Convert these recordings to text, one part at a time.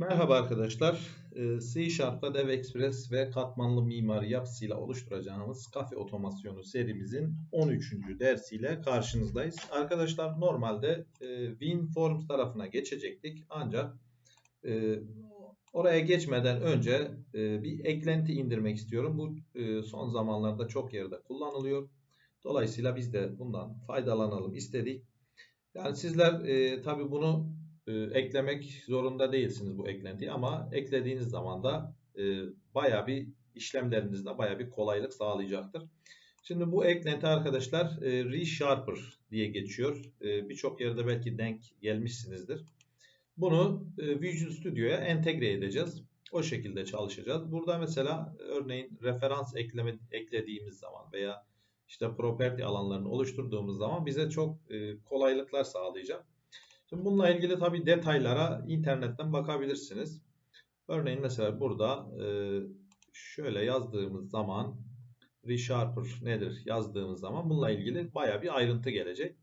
Merhaba arkadaşlar. Ee, C Sharp'ta DevExpress ve katmanlı mimari yapısıyla oluşturacağımız kafe otomasyonu serimizin 13. dersiyle karşınızdayız. Arkadaşlar normalde e, WinForms tarafına geçecektik ancak e, oraya geçmeden önce e, bir eklenti indirmek istiyorum. Bu son zamanlarda çok yerde kullanılıyor. Dolayısıyla biz de bundan faydalanalım istedik. Yani sizler e, tabi bunu e, eklemek zorunda değilsiniz bu eklentiyi ama eklediğiniz zaman da e, baya bir işlemlerinizde baya bir kolaylık sağlayacaktır. Şimdi bu eklenti arkadaşlar e, ReSharper diye geçiyor. E, Birçok yerde belki denk gelmişsinizdir. Bunu e, Visual Studio'ya entegre edeceğiz. O şekilde çalışacağız. Burada mesela örneğin referans ekleme, eklediğimiz zaman veya işte property alanlarını oluşturduğumuz zaman bize çok e, kolaylıklar sağlayacak. Şimdi bununla ilgili tabi detaylara internetten bakabilirsiniz. Örneğin mesela burada e, şöyle yazdığımız zaman ReSharper nedir yazdığımız zaman bununla ilgili baya bir ayrıntı gelecek.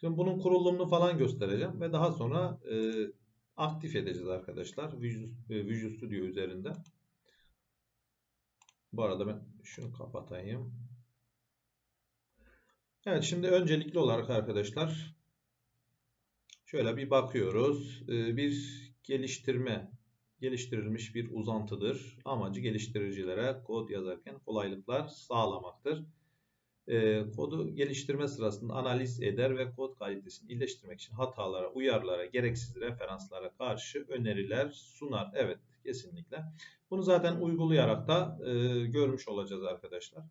Şimdi bunun kurulumunu falan göstereceğim ve daha sonra e, aktif edeceğiz arkadaşlar Visual, e, Studio üzerinde. Bu arada ben şunu kapatayım. Evet şimdi öncelikli olarak arkadaşlar Şöyle bir bakıyoruz. Ee, bir geliştirme, geliştirilmiş bir uzantıdır. Amacı geliştiricilere kod yazarken kolaylıklar sağlamaktır. Ee, kodu geliştirme sırasında analiz eder ve kod kalitesini iyileştirmek için hatalara, uyarılara, gereksiz referanslara karşı öneriler sunar. Evet, kesinlikle. Bunu zaten uygulayarak da e, görmüş olacağız arkadaşlar.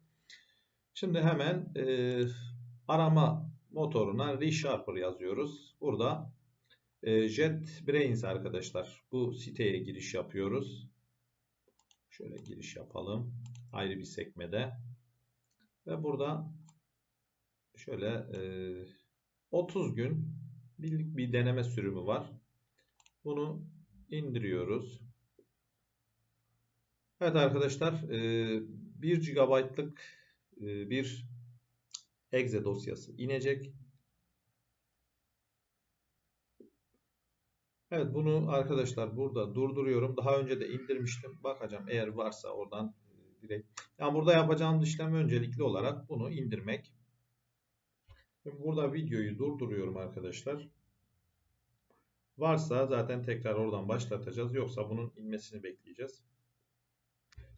Şimdi hemen e, arama motoruna ReSharper yazıyoruz. Burada e, JetBrains arkadaşlar. Bu siteye giriş yapıyoruz. Şöyle giriş yapalım. Ayrı bir sekmede. Ve burada şöyle e, 30 gün birlik bir deneme sürümü var. Bunu indiriyoruz. Evet arkadaşlar 1 GB'lık bir exe dosyası inecek. Evet bunu arkadaşlar burada durduruyorum. Daha önce de indirmiştim. Bakacağım eğer varsa oradan e, direkt. Yani burada yapacağım işlem öncelikli olarak bunu indirmek. Şimdi burada videoyu durduruyorum arkadaşlar. Varsa zaten tekrar oradan başlatacağız. Yoksa bunun inmesini bekleyeceğiz.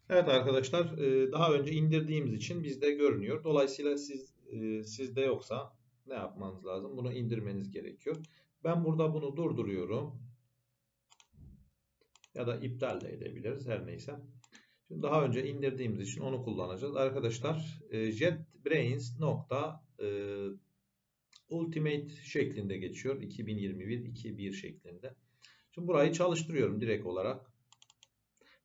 Evet arkadaşlar e, daha önce indirdiğimiz için bizde görünüyor. Dolayısıyla siz e, sizde yoksa ne yapmanız lazım? Bunu indirmeniz gerekiyor. Ben burada bunu durduruyorum. Ya da iptal de edebiliriz her neyse. Şimdi daha önce indirdiğimiz için onu kullanacağız. Arkadaşlar e, JetBrains nokta Ultimate şeklinde geçiyor. 2021 2.1 şeklinde. Şimdi burayı çalıştırıyorum direkt olarak.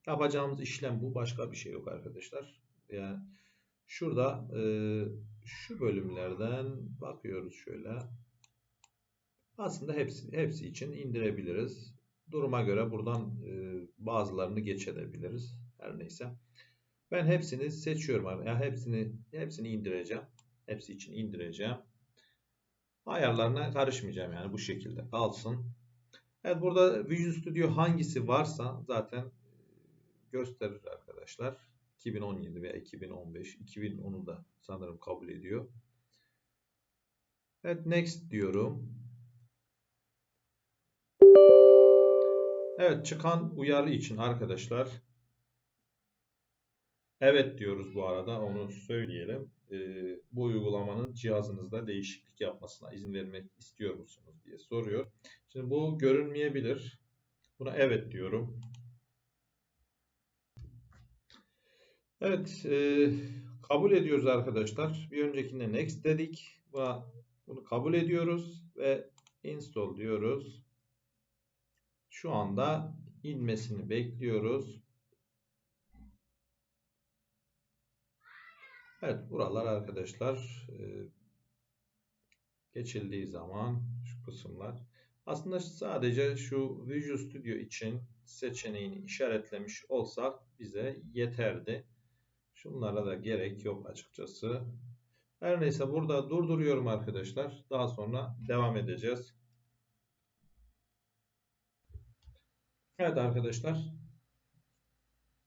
Yapacağımız işlem bu. Başka bir şey yok arkadaşlar. Yani şurada e, şu bölümlerden bakıyoruz şöyle. Aslında hepsi, hepsi için indirebiliriz. Duruma göre buradan e, bazılarını geçebiliriz. Her neyse. Ben hepsini seçiyorum. Ya yani hepsini hepsini indireceğim. Hepsi için indireceğim. Ayarlarına karışmayacağım yani bu şekilde kalsın. Evet burada Visual Studio hangisi varsa zaten gösterir arkadaşlar. 2017 veya 2015, 2010'u da sanırım kabul ediyor. Evet next diyorum. Evet çıkan uyarı için arkadaşlar evet diyoruz bu arada onu söyleyelim. Ee, bu uygulamanın cihazınızda değişiklik yapmasına izin vermek istiyor musunuz diye soruyor. Şimdi bu görünmeyebilir. Buna evet diyorum. Evet, e, kabul ediyoruz arkadaşlar. Bir öncekinde next dedik. Bunu kabul ediyoruz ve install diyoruz. Şu anda inmesini bekliyoruz. Evet, buralar arkadaşlar e, geçildiği zaman şu kısımlar aslında sadece şu Visual Studio için seçeneğini işaretlemiş olsak bize yeterdi. Şunlara da gerek yok açıkçası. Her neyse burada durduruyorum arkadaşlar. Daha sonra devam edeceğiz. Evet arkadaşlar.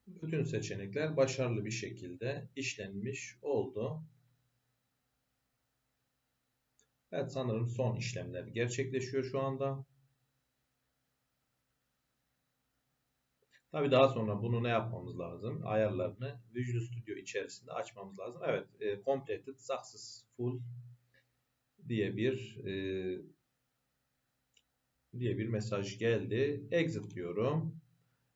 Bütün seçenekler başarılı bir şekilde işlenmiş oldu. Evet sanırım son işlemler gerçekleşiyor şu anda. Tabi daha sonra bunu ne yapmamız lazım? Ayarlarını Visual Studio içerisinde açmamız lazım. Evet, e, completed successful diye bir e, diye bir mesaj geldi. Exit diyorum.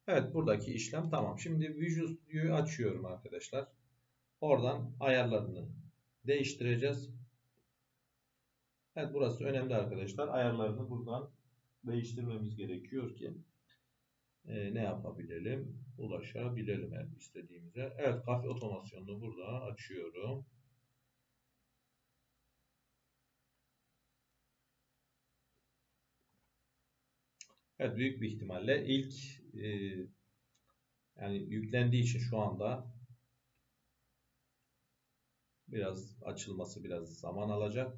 Evet, buradaki işlem tamam. Şimdi Visual Studio'yu açıyorum arkadaşlar. Oradan ayarlarını değiştireceğiz. Evet, burası önemli arkadaşlar. Ayarlarını buradan değiştirmemiz gerekiyor ki e, ne yapabilelim? Ulaşabilelim her istediğimize. Evet kafe otomasyonunu burada açıyorum. Evet büyük bir ihtimalle ilk e, yani yüklendiği için şu anda biraz açılması biraz zaman alacak.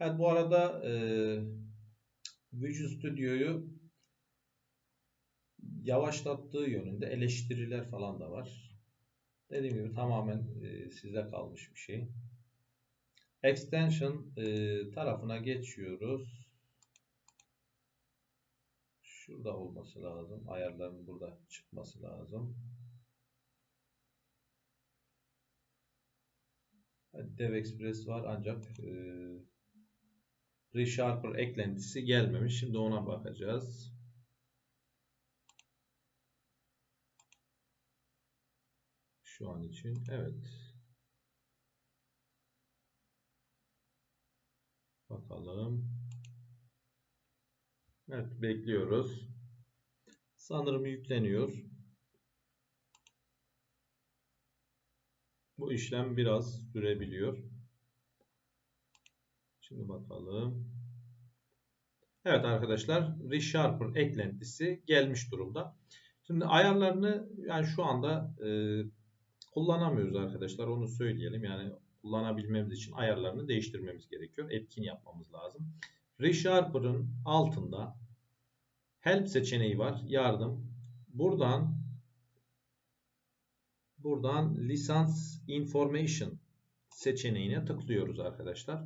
Evet bu arada eee Visual Studio'yu yavaşlattığı yönünde eleştiriler falan da var. Dediğim gibi tamamen e, size kalmış bir şey. Extension e, tarafına geçiyoruz. Şurada olması lazım. Ayarların burada çıkması lazım. Dev Express var ancak e, ReSharper eklentisi gelmemiş. Şimdi ona bakacağız. Şu an için evet. Bakalım. Evet bekliyoruz. Sanırım yükleniyor. Bu işlem biraz sürebiliyor. Şimdi bakalım. Evet arkadaşlar ReSharper eklentisi gelmiş durumda. Şimdi ayarlarını yani şu anda e, kullanamıyoruz arkadaşlar. Onu söyleyelim. Yani kullanabilmemiz için ayarlarını değiştirmemiz gerekiyor. Etkin yapmamız lazım. ReSharper'ın altında Help seçeneği var. Yardım. Buradan buradan Lisans Information seçeneğine tıklıyoruz arkadaşlar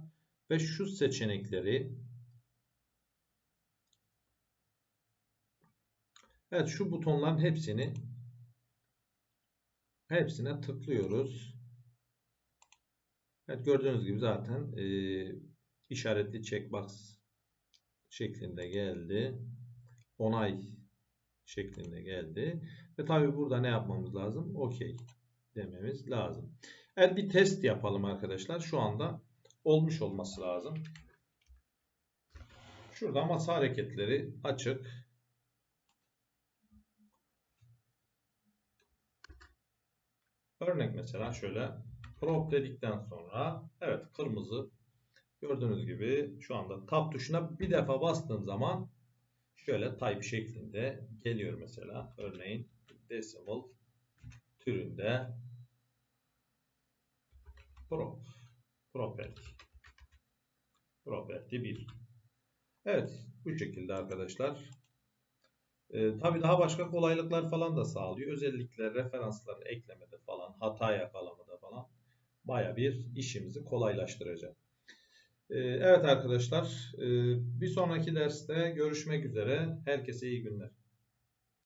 ve şu seçenekleri Evet şu butonların hepsini hepsine tıklıyoruz. Evet gördüğünüz gibi zaten e, işaretli checkbox şeklinde geldi. Onay şeklinde geldi. Ve tabi burada ne yapmamız lazım? OK dememiz lazım. Evet bir test yapalım arkadaşlar. Şu anda olmuş olması lazım. Şurada masa hareketleri açık. Örnek mesela şöyle prop dedikten sonra evet kırmızı gördüğünüz gibi şu anda tab tuşuna bir defa bastığım zaman şöyle type şeklinde geliyor mesela. Örneğin decimal türünde prop property property 1 Evet bu şekilde arkadaşlar ee, tabii daha başka kolaylıklar falan da sağlıyor. Özellikle referansları eklemede falan, hata yakalamada falan baya bir işimizi kolaylaştıracak. Ee, evet arkadaşlar, e, bir sonraki derste görüşmek üzere. Herkese iyi günler.